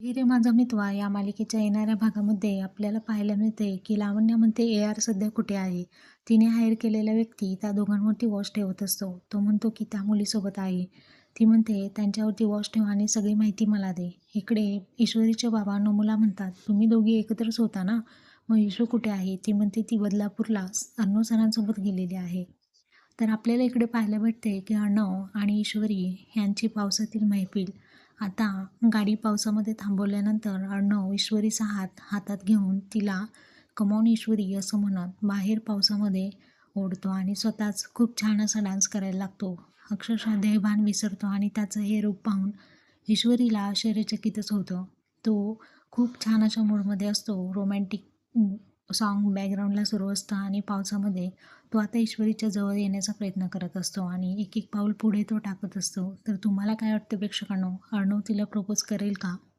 हिरे माझा मितवा या मालिकेच्या येणाऱ्या भागामध्ये आपल्याला पाहायला मिळते की लावण्या म्हणते ए आर सध्या कुठे आहे? तिने हायर केलेला व्यक्ती त्या दोघांवरती वॉश ठेवत असतो. तो म्हणतो की त्या मुलीसोबत आहे. ती म्हणते त्यांच्यावरती वॉश ठेवा आणि सगळी माहिती मला दे. इकडे ईश्वरीचे बाबा नमुला म्हणतात तुम्ही दोघी एकत्रच होता ना? मग ईश्वर कुठे आहे? ती म्हणते ती बदलापूरला अर्णव सरांसोबत गेलेली आहे. तर आपल्याला इकडे पाहायला भेटते की अर्णव आणि ईश्वरी यांची पावसातील मैफिल. आता गाडी पावसामध्ये थांबवल्यानंतर अर्णव ईश्वरीचा हात हातात घेऊन तिला कमॉन ईश्वरी असं म्हणत बाहेर पावसामध्ये ओढतो आणि स्वतःच खूप छान असा डान्स करायला लागतो. अक्षरशः देहभान विसरतो आणि त्याचं हे रूप पाहून ईश्वरीला आश्चर्यचकितच होतं. तो खूप छान अशा मूडमध्ये असतो रोमॅन्टिक सॉन्ग बॅकग्राऊंडला सुरू असतं आणि पावसामध्ये तो आता ईश्वरीच्या जवळ येण्याचा प्रयत्न करत असतो आणि एक एक पाऊल पुढे तो टाकत असतो. तर तुम्हाला काय वाटतं प्रेक्षकांनो? अर्णव तिला प्रपोज करेल का?